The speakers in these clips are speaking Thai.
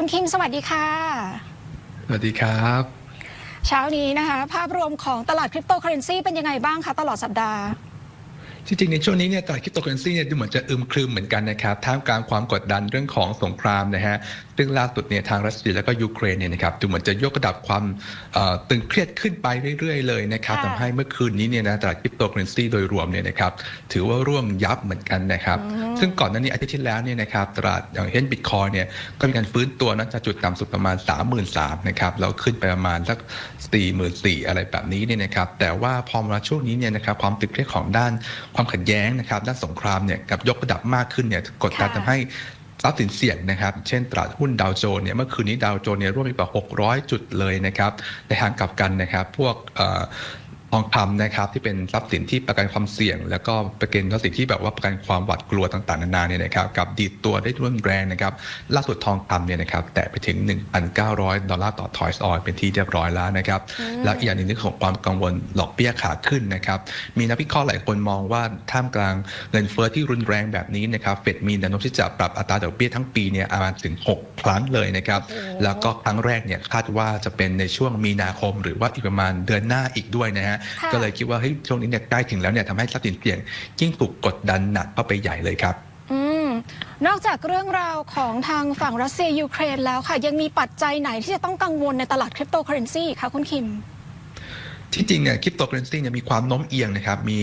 คุณคิมสวัสดีค่ะ สวัสดีครับ เช้านี้นะคะ ภาพรวมของตลาดคริปโตเคอเรนซีเป็นยังไงบ้างคะตลอดสัปดาห์ จริงๆในช่วงนี้เนี่ยตลาดคริปโตเคอเรนซีเนี่ยดูเหมือนจะอึมครึมเหมือนกันนะครับท่ามกลางความกดดันเรื่องของสงครามนะฮะซึ่งล่าสุดเนี่ยทางรัสเซียแล้วก็ยูเครนเนี่ยนะครับดูเหมือนจะยกระดับความเอ่อตึงเครียดขึ้นไปเรื่อยๆเลยนะครับค่ะทำให้เมื่อคืนนี้เนี่ยนะตลาดคริปโตเคอเรนซีโดยรวมเนี่ยนะครับถือว่าร่วงยับเหมือนกันนะครับซึ่งก่อนหน้านี้อาทิตย์ที่แล้วเนี่ยนะครับตลาดอย่างเช่นบิตคอยเนี่ยก็มีการฟื้นตัวนะจากจุดต่ำสุดประมาณ 3 3 0 0 0นะครับแล้วขึ้นไปประมาณสัก4 4 0 0 0อะไรแบบนี้เนี่ยนะครับแต่ว่าพอมาช่วงนี้เนี่ยนะครับความตึงเครียดของด้านความขัดแย้งนะครับด้านสงครามเนี่ยกับยกระดับมากขึ้นเนี่ยกดดันค่ะทำให้ทรัพย์สินเสี่ยงนะครับ เช่นตลาดหุ้นดาวโจนส์เนี่ยเมื่อคืนนี้ดาวโจนส์เนี่ยร่วมไปกว่า 600 จุดเลยนะครับ ในทางกลับกันนะครับ พวกเอ่อ ทองคำนะครับที่เป็นทรัพย์สินที่ประกันความเสี่ยง แล้วก็ประกันทรัพย์สินที่แบบว่าประกันความหวาดกลัวต่างๆนานาเนี่ยนะครับกับดีดตัวได้รุนแรงนะครับล่าสุดทองคำเนี่ยนะครับแตะไปถึง 1,900 ดอลลาร์ต่อทอยส์ออยเป็นที่เรียบร้อยแล้วนะครับแล้วอีกอย่างหนึ่งเรื่องของความกังวลดอกเบี้ยขาขึ้นนะครับมีนักวิเคราะห์หลายคนมองว่าท่ามกลางเงินเฟ้อที่รุนแรงแบบนี้นะครับเฟดมีแนวโน้มที่จะปรับอัตราดอกเบี้ยทั้งปีเนี่ยประมาณถึง 6 ครั้งเลยนะครับโอ้แล้วก็ครั้งแรกเนี่ยคาดว่าจะเป็นในช่วงมีนาคม หรือว่าอีกประมาณเดือนหน้าอีกด้วยนะฮะค่ะก็เลยคิดว่าเฮ้ยช่วงนี้เนี่ยใกล้ถึงแล้วเนี่ยทำให้ทรัพย์สินเสี่ยงยิ่งถูกกดดันหนักเข้าไปใหญ่เลยครับอืมนอกจากเรื่องราวของทางฝั่งรัสเซียยูเครนแล้วค่ะ ยังมีปัจจัยไหนที่จะต้องกังวลในตลาดคริปโตเคอเรนซีคะคุณคิม ที่จริงเนี่ยคริปโตเคอเรนซีเนี่ยมีความโน้มเอียงนะครับ มี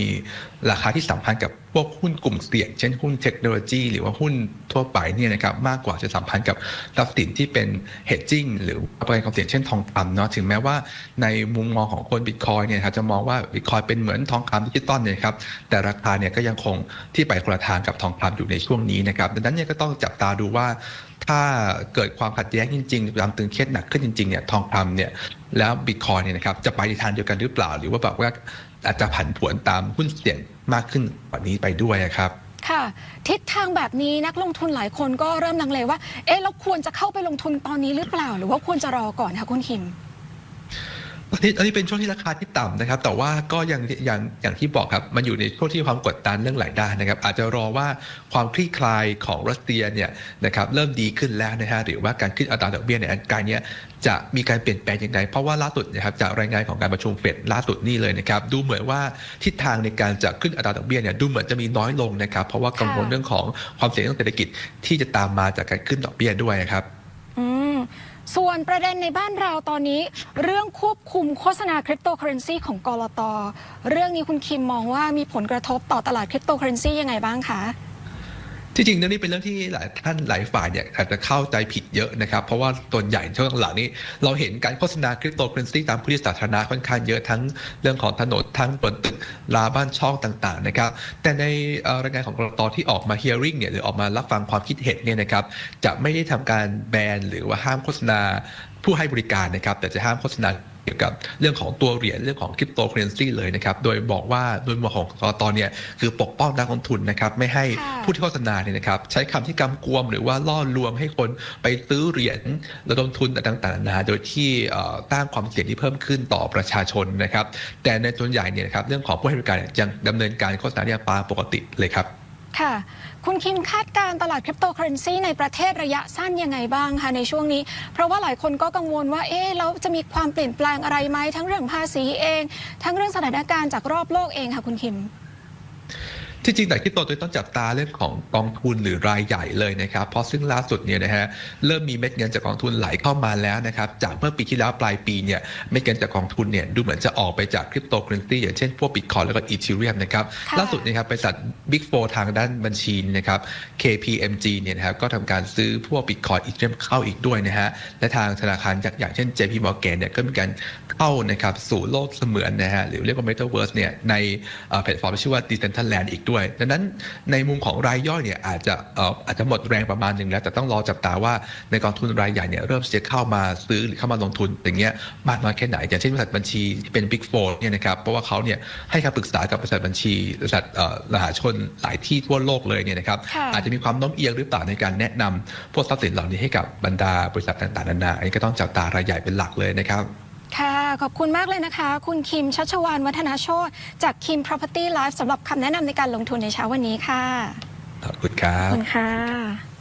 ราคาที่สัมพันธ์กับพวกหุ้นกลุ่มเสี่ยง เช่นหุ้นเทคโนโลยีหรือว่าหุ้นทั่วไปเนี่ยนะครับมากกว่าจะสัมพันธ์กับทรัพย์สินที่เป็น hedging หรือประกันความเสี่ยงเช่นทองคำเนาะถึงแม้ว่าในมุมมองของคนบิตคอยเนี่ยครับจะมองว่าบิตคอยเป็นเหมือนทองคำดิจิตอลเนี่ยครับแต่ราคาเนี่ยก็ยังคงที่ไปคนละทางกับทองคำอยู่ในช่วงนี้นะครับดังนั้นเนี่ยก็ต้องจับตาดูว่า ถ้าเกิดความขัดแย้งจริงๆความตึงเครียดหนักขึ้นจริงๆเนี่ยทองคำเนี่ยแล้วบิตคอยเนี่ยนะครับจะไปในทางเดียวกันหรือเปล่า หรือว่าแบบว่าอาจจะผันผวนตามหุ้นเสี่ยงมากขึ้นกว่านี้ไปด้วยครับค่ะทิศทางแบบนี้นักลงทุนหลายคนก็เริ่มลังเลว่า เอ๊ะเราควรจะเข้าไปลงทุนตอนนี้หรือเปล่า หรือว่าควรจะรอก่อนคะคุณคิม อันนี้อันนี้เป็นช่วงที่ราคาที่ต่ำนะครับ แต่ว่าก็ยังอย่างอย่างที่บอกครับ มันอยู่ในช่วงที่ความกดดันเรื่องหลายด้านนะครับ อาจจะรอว่าความคลี่คลายของรัสเซียเนี่ยนะครับเริ่มดีขึ้นแล้วนะฮะหรือว่าการขึ้นอัตราดอกเบี้ยในอันการเนี้ยจะมีการเปลี่ยนแปลงอย่างไรเพราะว่าล่าสุดนะครับจากรายงานของการประชุมเฟดล่าสุดนี่เลยนะครับ ดูเหมือนว่าทิศทางในการจะขึ้นอัตราดอกเบี้ยเนี่ยดูเหมือนจะมีน้อยลงนะครับ เพราะว่ากังวลเรื่องของความเสี่ยงทางเศรษฐกิจที่จะตามมาจากการขึ้นดอกเบี้ยด้วยครับ ส่วนประเด็นในบ้านเราตอนนี้ เรื่องควบคุมโฆษณาคริปโตเคอเรนซีของกรตเรื่องนี้คุณคิมมองว่ามีผลกระทบต่อตลาดคริปโตเคอเรนซียังไงบ้างคะ ที่จริงเรื่องนี้เป็นเรื่องที่หลายท่านหลายฝ่ายเนี่ยอาจจะเข้าใจผิดเยอะนะครับ เพราะว่าส่วใหญ่ช่วงหลังนี้เราเห็นการโฆษณาคริปโตเคอเรนซีตามพื้นที่สาธารณะค่อนข้างเยอะทั้งเรื่องของถนนทั้งบนตึกลาบ้านช่องต่างๆนะครับ แต่ในรายงานของกรตที่ออกมา hearing เนี่ยหรือออกมารับฟังความคิดเห็นเนี่ยนะครับจะไม่ได้ทำการแบนหรือว่าห้ามโฆษณาผู้ให้บริการนะครับ แต่จะห้ามโฆษณา เกี่ยวกับเรื่องของตัวเหรียญเรื่องของคริปโตเคอเรนซีเลยนะครับ โดยบอกว่าโดยมุมของกรตเนี่ยคือปกป้องนักลงทุนนะครับไม่ให้ค่ะผู้ที่โฆษณาเนี่ยนะครับใช้คำที่กำกวมหรือว่าล่อลวงให้คนไปซื้อเหรียญระดมทุนต่างๆนานาโดยที่เอ่อตั้งความเสี่ยงที่เพิ่มขึ้นต่อประชาชนนะครับ แต่ในส่วนใหญ่เนี่ยนะครับเรื่องของผู้ให้บริการเนี่ยยังดำเนินการโฆษณาเนี่ยตามปกติเลยครับ ค่ะ คุณคิมคาดการตลาดคริปโตเคอเรนซีในประเทศระยะสั้นยังไงบ้างคะในช่วงนี้ เพราะว่าหลายคนก็กังวลว่า เอ๊ะแล้วจะมีความเปลี่ยนแปลงอะไรไหมทั้งเรื่องภาษีเอง ทั้งเรื่องสถานการณ์จากรอบโลกเองค่ะคุณคิม ที่จริงแต่คริปโตตัวนี้ต้องจับตาเรื่องของกองทุนหรือรายใหญ่เลยนะครับเพราะซึ่งล่าสุดเนี่ยนะฮะเริ่มมีเม็ดเงินจากกองทุนไหลเข้ามาแล้วนะครับจากเมื่อปีที่แล้วปลายปีเนี่ยเม็ดเงินจากกองทุนเนี่ยดูเหมือนจะออกไปจากคริปโตเคอเรนซีอย่างเช่นพวกบิตคอยแล้วก็อีเทเรียมนะครับค่ะล่าสุดนะครับบริษัท Big 4ทางด้านบัญชีนะครับ KPMG เนี่ยนะครับก็ทำการซื้อพวกบิตคอยอีเทเรียมเข้าอีกด้วยนะฮะและทางธนาคารยักษ์อย่างเช่น JP Morgan เนี่ยก็มีการเข้านะครับสู่โลกเสมือนนะฮะหรือเรียกว่า Metaverse เนี่ยในเอ่อแพลตฟอร์มที่ชื่อว่า Decentraland อีกด้วยดังนั้นในมุมของรายย่อยเนี่ยอาจจะเอ่ออาจจะหมดแรงประมาณหนึ่งแล้ว แต่ต้องรอจับตาว่าในกองทุนรายใหญ่เนี่ยเริ่มที่จะเข้ามาซื้อหรือเข้ามาลงทุนอย่างเงี้ยมากน้อยแค่ไหน อย่างเช่นบริษัทบัญชีที่เป็น Big Four เนี่ยนะครับเพราะว่าเขาเนี่ยให้คำปรึกษากับบริษัทบัญชีบริษัทเอ่อมหาชนหลายที่ทั่วโลกเลยเนี่ยนะครับค่ะอาจจะมีความโน้มเอียงหรือเปล่าในการแนะนำพวกทรัพย์สินเหล่านี้ให้กับบรรดาบริษัทต่างๆนานาอันนี้ก็ต้องจับตารายใหญ่เป็นหลักเลยนะครับค่ะ ขอบคุณมากเลยนะคะ คุณคิมชัชวานวัฒนาโชตจากคิม Property Life สำหรับคำแนะนำในการลงทุนในเช้าวันนี้ค่ะ ขอบคุณครัขอบบคุณค่ะ